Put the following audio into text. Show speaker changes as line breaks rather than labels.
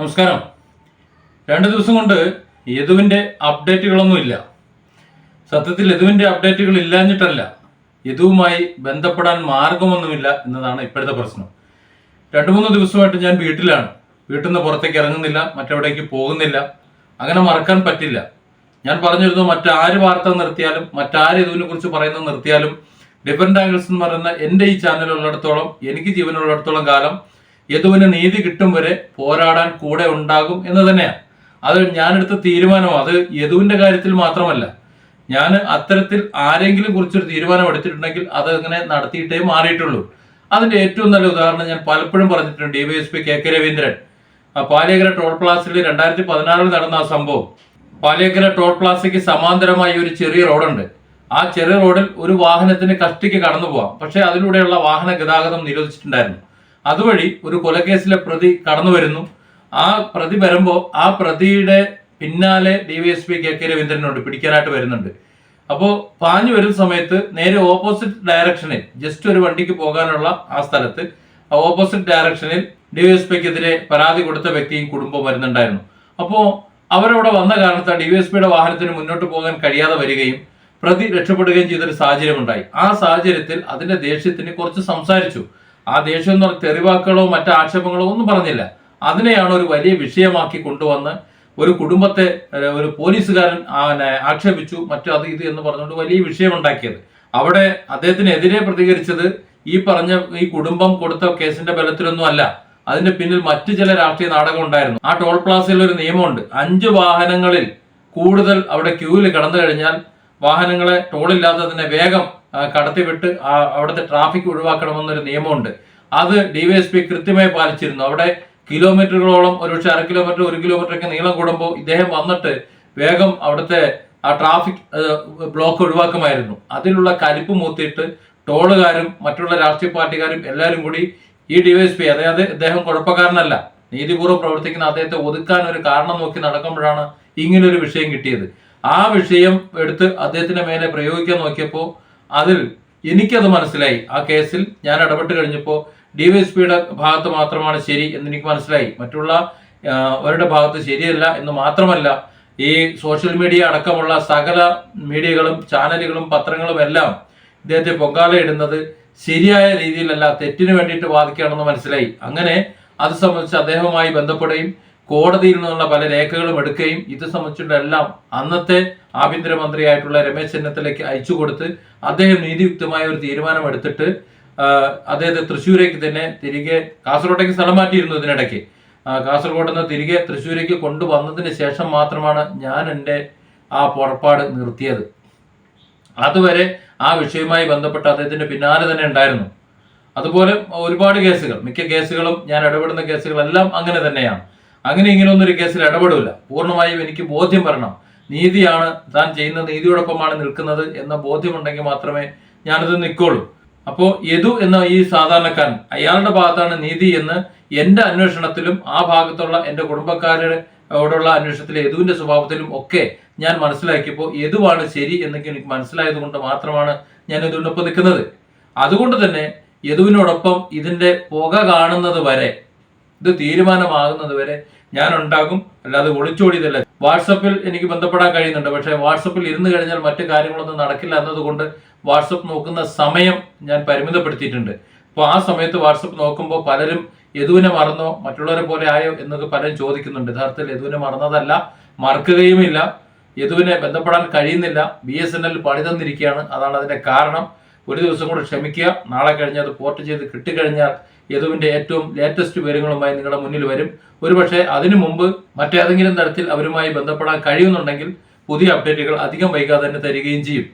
നമസ്കാരം. രണ്ട് ദിവസം കൊണ്ട് യദുവിന്റെ അപ്ഡേറ്റുകളൊന്നുമില്ല. സത്യത്തിൽ യദുവിന്റെ അപ്ഡേറ്റുകൾ ഇല്ലാഞ്ഞിട്ടല്ല യദുവുമായി ബന്ധപ്പെടാൻ മാർഗമൊന്നുമില്ല എന്നതാണ് ഇപ്പോഴത്തെ പ്രശ്നം. രണ്ട് മൂന്ന് ദിവസമായിട്ട് ഞാൻ വീട്ടിലാണ്. വീട്ടിൽ നിന്ന് പുറത്തേക്ക് ഇറങ്ങുന്നില്ല മറ്റെവിടേക്ക് പോകുന്നില്ല അങ്ങനെ മറക്കാൻ പറ്റില്ല. ഞാൻ പറഞ്ഞിരുന്നു മറ്റാര് വാർത്ത നിർത്തിയാലും മറ്റാര് യദുവിനെ കുറിച്ച് പറയുന്നത് നിർത്തിയാലും ഡിഫറെന്റ് ആംഗിൾസ് എന്ന് പറയുന്ന എന്റെ ഈ ചാനലുള്ളിടത്തോളം എനിക്ക് ജീവനുള്ളിടത്തോളം കാലം യദുവിന് നീതി കിട്ടും വരെ പോരാടാൻ കൂടെ ഉണ്ടാകും എന്ന് തന്നെയാണ് അത് ഞാനെടുത്ത തീരുമാനം അത് യദുവിന്റെ കാര്യത്തിൽ മാത്രമല്ല. ഞാൻ അത്തരത്തിൽ ആരെങ്കിലും കുറിച്ചൊരു തീരുമാനം എടുത്തിട്ടുണ്ടെങ്കിൽ അത് അങ്ങനെ നടത്തിയിട്ടേ മാറിയിട്ടുള്ളൂ. അതിന്റെ ഏറ്റവും നല്ല ഉദാഹരണം ഞാൻ പലപ്പോഴും പറഞ്ഞിട്ടുണ്ട് D Y S P K K Raveendran Paliyekkara toll പ്ലാസിൽ രണ്ടായിരത്തി പതിനാറിൽ നടന്ന ആ സംഭവം. പാലിയക്കര ടോൾ പ്ലാസയ്ക്ക് സമാന്തരമായി ഒരു ചെറിയ റോഡുണ്ട്. ആ ചെറിയ റോഡിൽ ഒരു വാഹനത്തിന് കഷ്ടിക്ക് കടന്നു പോവാം പക്ഷേ അതിലൂടെയുള്ള വാഹന ഗതാഗതം നിരോധിച്ചിട്ടുണ്ടായിരുന്നു. അതുവഴി ഒരു കൊലക്കേസിലെ പ്രതി കടന്നു വരുന്നു. ആ പ്രതി വരുമ്പോൾ ആ പ്രതിയുടെ പിന്നാലെ ഡിവൈഎസ്പി കെ കെ രവീന്ദ്രനുണ്ട് പിടിക്കാനായിട്ട് വരുന്നുണ്ട്. അപ്പോൾ പാഞ്ഞു വരുന്ന സമയത്ത് നേരെ ഓപ്പോസിറ്റ് ഡയറക്ഷനിൽ ജസ്റ്റ് ഒരു വണ്ടിക്ക് പോകാനുള്ള ആ സ്ഥലത്ത് ആ ഓപ്പോസിറ്റ് ഡയറക്ഷനിൽ ഡിവൈഎസ്പിക്കെതിരെ പരാതി കൊടുത്ത വ്യക്തിയും കുടുംബവും വരുന്നുണ്ടായിരുന്നു. അപ്പോൾ അവരവിടെ വന്ന കാരണത്താൽ ഡിവൈഎസ്പിയുടെ വാഹനത്തിന് മുന്നോട്ട് പോകാൻ കഴിയാതെ വരികയും പ്രതി രക്ഷപ്പെടുകയും ചെയ്തൊരു സാഹചര്യം ഉണ്ടായി ആ സാഹചര്യത്തിൽ അതിന്റെ ദേഷ്യത്തിന് കുറച്ച് സംസാരിച്ചു. ആ ദേഷ്യം എന്ന് പറഞ്ഞ തെറിവാക്കുകളോ മറ്റു ആക്ഷേപങ്ങളോ ഒന്നും പറഞ്ഞില്ല. അതിനെയാണ് ഒരു വലിയ വിഷയമാക്കി കൊണ്ടുവന്ന് ഒരു കുടുംബത്തെ ഒരു പോലീസുകാരൻ ആക്ഷേപിച്ചു. മറ്റു അത് ഇത് എന്ന് പറഞ്ഞുകൊണ്ട് വലിയ വിഷയമുണ്ടാക്കിയത്. അവിടെ അദ്ദേഹത്തിനെതിരെ പ്രതികരിച്ചത് ഈ പറഞ്ഞ ഈ കുടുംബം കൊടുത്ത കേസിന്റെ ബലത്തിലൊന്നും അല്ല. അതിന്റെ പിന്നിൽ മറ്റു ചില രാഷ്ട്രീയ നാടകം ഉണ്ടായിരുന്നു. ആ ടോൾ പ്ലാസയിൽ ഒരു നിയമമുണ്ട്. അഞ്ച് വാഹനങ്ങളിൽ കൂടുതൽ അവിടെ ക്യൂവിൽ കടന്നു കഴിഞ്ഞാൽ വാഹനങ്ങളെ ടോളില്ലാതെ തന്നെ വേഗം കടത്തിവിട്ട് അവിടുത്തെ ട്രാഫിക് ഒഴിവാക്കണമെന്നൊരു നിയമമുണ്ട്. അത് ഡിവൈഎസ്പി കൃത്യമായി പാലിച്ചിരുന്നു. അവിടെ കിലോമീറ്ററുകളോളം ഒരുപക്ഷെ അര കിലോമീറ്റർ ഒരു കിലോമീറ്റർ ഒക്കെ നീളം കൂടുമ്പോൾ ഇദ്ദേഹം വന്നിട്ട് വേഗം അവിടുത്തെ ആ ട്രാഫിക് ബ്ലോക്ക് ഒഴിവാക്കുമായിരുന്നു. അതിലുള്ള കലിപ്പ് മൂത്തിയിട്ട് ടോളുകാരും മറ്റുള്ള രാഷ്ട്രീയ പാർട്ടിക്കാരും എല്ലാവരും കൂടി ഈ ഡിവൈഎസ്പി അതായത് ഇദ്ദേഹം കുഴപ്പക്കാരനല്ല നീതിപൂർവം പ്രവർത്തിക്കുന്ന അദ്ദേഹത്തെ ഒതുക്കാൻ ഒരു കാരണം നോക്കി നടക്കുമ്പോഴാണ് ഇങ്ങനൊരു വിഷയം കിട്ടിയത്. ആ വിഷയം എടുത്ത് അദ്ദേഹത്തിന്റെ മേലെ പ്രയോഗിക്കാൻ നോക്കിയപ്പോൾ അതിൽ എനിക്കത് മനസ്സിലായി. ആ കേസിൽ ഞാൻ ഇടപെട്ട് കഴിഞ്ഞപ്പോൾ ഡിവൈഎസ്പിയുടെ ഭാഗത്ത് മാത്രമാണ് ശരി എന്ന് എനിക്ക് മനസ്സിലായി. മറ്റുള്ള അവരുടെ ഭാഗത്ത് ശരിയല്ല എന്ന് മാത്രമല്ല ഈ സോഷ്യൽ മീഡിയ അടക്കമുള്ള സകല മീഡിയകളും ചാനലുകളും പത്രങ്ങളും എല്ലാം ഇദ്ദേഹത്തെ പൊങ്കാലയിടുന്നത് ശരിയായ രീതിയിലല്ല തെറ്റിന് വേണ്ടിയിട്ട് വാദിക്കുകയാണെന്ന് മനസ്സിലായി. അങ്ങനെ അത് സംബന്ധിച്ച് അദ്ദേഹവുമായി ബന്ധപ്പെടുകയും കോടതിയിൽ നിന്നുള്ള പല രേഖകളും എടുക്കുകയും ഇത് സംബന്ധിച്ചുള്ള അന്നത്തെ ആഭ്യന്തരമന്ത്രിയായിട്ടുള്ള രമേശ് ചെന്നിത്തലയ്ക്ക് അയച്ചു കൊടുത്ത് അദ്ദേഹം നീതിയുക്തമായ ഒരു തീരുമാനം എടുത്തിട്ട് അദ്ദേഹത്തെ തൃശ്ശൂരേക്ക് തന്നെ തിരികെ കാസർഗോട്ടേക്ക് സ്ഥലം മാറ്റിയിരുന്നു ഇതിനിടയ്ക്ക്. കാസർഗോഡ് നിന്ന് തിരികെ തൃശ്ശൂരേക്ക് കൊണ്ടുവന്നതിന് ശേഷം മാത്രമാണ് ഞാൻ എന്റെ ആ പുറപ്പാട് നിർത്തിയത്. അതുവരെ ആ വിഷയവുമായി ബന്ധപ്പെട്ട് അദ്ദേഹത്തിന്റെ പിന്നാലെ തന്നെ ഉണ്ടായിരുന്നു. അതുപോലെ ഒരുപാട് കേസുകൾ മിക്ക കേസുകളും ഞാൻ ഇടപെടുന്ന കേസുകളെല്ലാം അങ്ങനെ തന്നെയാണ്. അങ്ങനെ ഇങ്ങനെ ഒന്നും ഒരു കേസിൽ ഇടപെടില്ല പൂർണമായും എനിക്ക് ബോധ്യം വരണം. നീതിയാണ് താൻ ചെയ്യുന്ന നീതിയോടൊപ്പമാണ് നിൽക്കുന്നത് എന്ന ബോധ്യമുണ്ടെങ്കിൽ മാത്രമേ ഞാനത് നിൽക്കുള്ളൂ. അപ്പോൾ യദു എന്ന ഈ സാധാരണക്കാരൻ അയാളുടെ ഭാഗത്താണ് നീതി എന്ന് എന്റെ അന്വേഷണത്തിലും ആ ഭാഗത്തുള്ള എന്റെ കുടുംബക്കാരോടുള്ള അന്വേഷണത്തിലെ യദുവിന്റെ സ്വഭാവത്തിലും ഒക്കെ ഞാൻ മനസ്സിലാക്കിയപ്പോൾ യദുവാണ് ശരി എന്നൊക്കെ എനിക്ക് മനസ്സിലായത് കൊണ്ട് മാത്രമാണ് ഞാൻ യദുവിനൊപ്പം നിൽക്കുന്നത്. അതുകൊണ്ട് തന്നെ യദുവിനോടൊപ്പം ഇതിന്റെ പുക കാണുന്നത് വരെ ഇത് തീരുമാനമാകുന്നത് വരെ ഞാൻ ഉണ്ടാകും അല്ലാതെ ഒളിച്ചോടിയതല്ല. വാട്സപ്പിൽ എനിക്ക് ബന്ധപ്പെടാൻ കഴിയുന്നുണ്ട്. പക്ഷേ വാട്സപ്പിൽ ഇരുന്ന് കഴിഞ്ഞാൽ മറ്റു കാര്യങ്ങളൊന്നും നടക്കില്ല എന്നതുകൊണ്ട് വാട്സപ്പ് നോക്കുന്ന സമയം ഞാൻ പരിമിതപ്പെടുത്തിയിട്ടുണ്ട്. അപ്പോൾ ആ സമയത്ത് വാട്സപ്പ് നോക്കുമ്പോൾ പലരും യദുവിനെ മറന്നോ മറ്റുള്ളവരെ പോലെ ആയോ എന്നൊക്കെ പലരും ചോദിക്കുന്നുണ്ട്. യഥാർത്ഥത്തിൽ യദുവിനെ മറന്നതല്ല മറക്കുകയുമില്ല. യദുവിനെ ബന്ധപ്പെടാൻ കഴിയുന്നില്ല. ബി എസ് എൻ എൽ പണി തന്നിരിക്കുകയാണ്. അതാണ് അതിന്റെ കാരണം. ഒരു ദിവസം കൂടെ ക്ഷമിക്കുക. നാളെ കഴിഞ്ഞ് അത് പോർട്ട് ചെയ്ത് കിട്ടിക്കഴിഞ്ഞാൽ യദുവിന്റെ ഏറ്റവും ലേറ്റസ്റ്റ് വിവരങ്ങളുമായി നിങ്ങളുടെ മുന്നിൽ വരും. ഒരുപക്ഷെ അതിനു മുമ്പ് മറ്റേതെങ്കിലും തരത്തിൽ അവരുമായി ബന്ധപ്പെടാൻ കഴിയുന്നുണ്ടെങ്കിൽ പുതിയ അപ്ഡേറ്റുകൾ അധികം വൈകാതെ തന്നെ തരികയും ചെയ്യും.